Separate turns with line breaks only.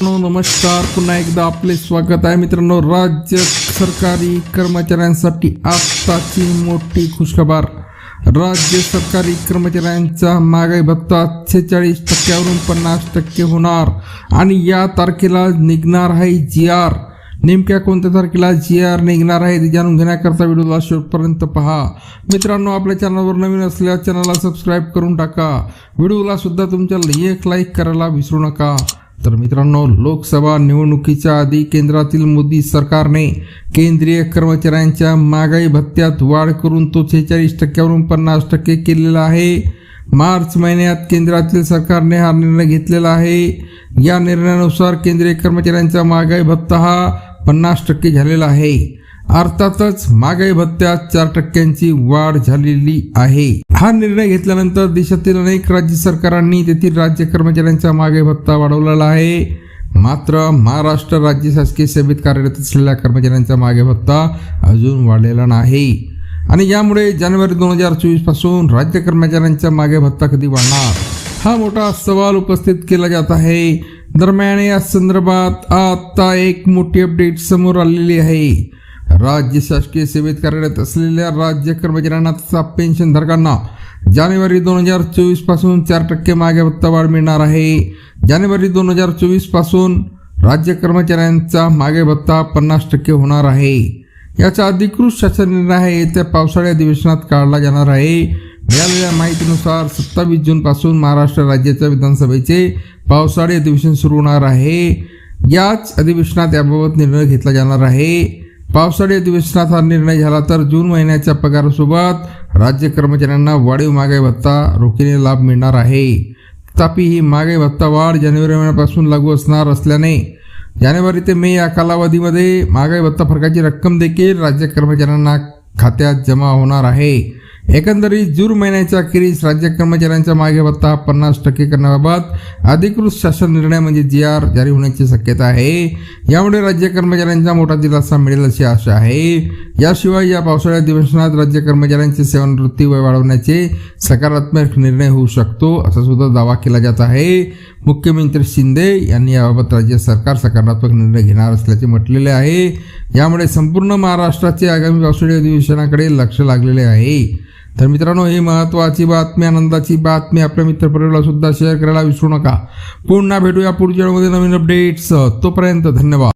मित्रांनो, नमस्कार. पुन्हा एकदा आपले स्वागत आहे मित्रांनो. राज्य सरकारी कर्मचाऱ्यांसाठी आत्ताची मोठी खुशखबर. राज्य सरकारी कर्मचाऱ्यांचा महागाई भत्ता छेचाळीस टक्क्यावरून पन्नास टक्के होणार आणि या तारखेला निघणार आहे जी आर नेमक्या कोणत्या तारखेला जी आर निघणार आहे ते जाणून घेण्याकरता व्हिडिओला शेवटपर्यंत पहा. मित्रांनो आपल्या चॅनलवर नवीन असल्यास चॅनलला सबस्क्राईब करून टाका. व्हिडिओला सुद्धा तुमच्या एक लाईक करायला विसरू नका. तर मित्रांनो लोकसभा निवडणुकीच्या आधी केंद्रातील मोदी सरकारने केंद्रीय कर्मचाऱ्यांच्या महागाई भत्त्यात वाढ करून तो छेचाळीस टक्क्यावरून पन्नास टक्के केलेला आहे. मार्च महिन्यात केंद्रातील सरकारने हा निर्णय घेतलेला आहे. या निर्णयानुसार केंद्रीय कर्मचाऱ्यांचा महागाई भत्ता हा पन्नास टक्के झालेला आहे. अर्थातच महागाई भत्त्यात चार टक्क्यांची वाढ झालेली आहे. हा निर्णय घेतल्यानंतर देशातील अनेक राज्य सरकारांनी तेथील राज्य कर्मचाऱ्यांचा महागाई भत्ता वाढवलेला आहे. मात्र महाराष्ट्र राज्य शासकीय सेवेत कार्यरत असलेल्या कर्मचाऱ्यांचा मागे भत्ता अजून वाढलेला नाही. आणि यामुळे जानेवारी दोन हजार चोवीसपासून राज्य कर्मचाऱ्यांचा मागे भत्ता कधी वाढणार? हा मोठा सवाल उपस्थित केला जात आहे. दरम्यान या संदर्भात आता एक मोठी अपडेट समोर आलेली आहे. राज्य शासकीय सेवेत कार्यरत असलेल्या राज्य कर्मचाऱ्यांना पेन्शन पेन्शनधारकांना जानेवारी दोन हजार चोवीसपासून चार टक्के मागे भत्ता वाढ मिळणार आहे. जानेवारी दोन हजार चोवीसपासून राज्य कर्मचाऱ्यांचा मागे भत्ता पन्नास टक्के होणार आहे. याचा अधिकृत शासन निर्णय आहे येत्या पावसाळी अधिवेशनात काढला जाणार आहे. मिळालेल्या माहितीनुसार सत्तावीस जूनपासून महाराष्ट्र राज्याच्या विधानसभेचे पावसाळी अधिवेशन सुरू होणार आहे. याच अधिवेशनात याबाबत निर्णय घेतला जाणार आहे. पावसाळी अधिवेशनात हा निर्णय झाला तर जून महिन्याच्या पगारासोबत राज्य कर्मचाऱ्यांना वाढीव महागाई भत्ता रोखीने लाभ मिळणार आहे. तथापि ही महागाई भत्ता वाढ जानेवारी महिन्यापासून लागू असणार असल्याने जानेवारी ते मे या कालावधीमध्ये महागाई भत्ता फरकाची रक्कम देखील राज्य कर्मचाऱ्यांना खात्यात जमा होणार आहे. एकंदरीत जून महिन्याच्या अखेरीस राज्य कर्मचाऱ्यांचा मागे भत्ता पन्नास टक्के करण्याबाबत अधिकृत शासन निर्णय म्हणजे जी आर जारी होण्याची शक्यता आहे. यामुळे राज्य कर्मचाऱ्यांचा मोठा दिलासा मिळेल अशी आशा आहे. याशिवाय या पावसाळ्या अधिवेशनात राज्य कर्मचाऱ्यांची सेवानिवृत्ती वय वाढवण्याचे सकारात्मक निर्णय होऊ शकतो असा सुद्धा दावा केला जात आहे. मुख्यमंत्री शिंदे यांनी याबाबत राज्य सरकार सकारात्मक निर्णय घेणार असल्याचे म्हटलेले आहे. यामुळे संपूर्ण महाराष्ट्राचे आगामी पावसाळी अधिवेशनाकडे लक्ष लागलेले आहे. तर मित्रांनो ही महत्त्वाची बातमी आनंदाची बातमी आपल्या मित्रपरिवाराला सुद्धा शेअर करायला विसरू नका. पुन्हा भेटूया पुढच्या वेळेमध्ये नवीन अपडेट्स तोपर्यंत धन्यवाद.